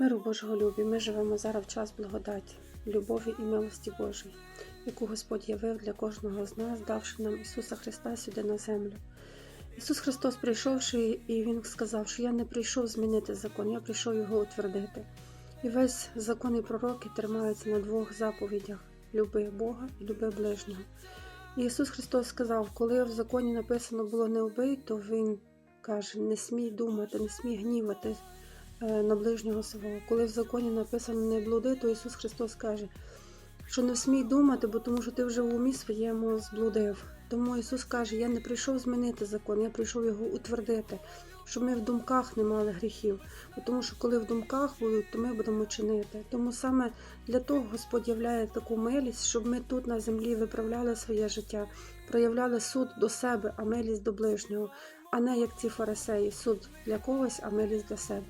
Миру Божого любі, ми живемо зараз в час благодаті, любові і милості Божої, яку Господь явив для кожного з нас, давши нам Ісуса Христа сюди на землю. Ісус Христос, прийшовши, і Він сказав, що я не прийшов змінити закон, я прийшов його утвердити. І весь закон і пророки тримаються на двох заповідях: люби Бога і люби ближнього. І Ісус Христос сказав, коли в законі написано було не вбий, то Він каже: не смій думати, не смій гнівати на ближнього свого. Коли в законі написано не блуди, то Ісус Христос каже, що не смій думати, бо тому що ти вже в умі своєму зблудив. Тому Ісус каже, я не прийшов змінити закон, я прийшов його утвердити, щоб ми в думках не мали гріхів. Тому що коли в думках будуть, то ми будемо чинити. Тому саме для того Господь являє таку милість, щоб ми тут на землі виправляли своє життя, проявляли суд до себе, а милість до ближнього, а не як ці фарисеї, суд для когось, а милість для себе.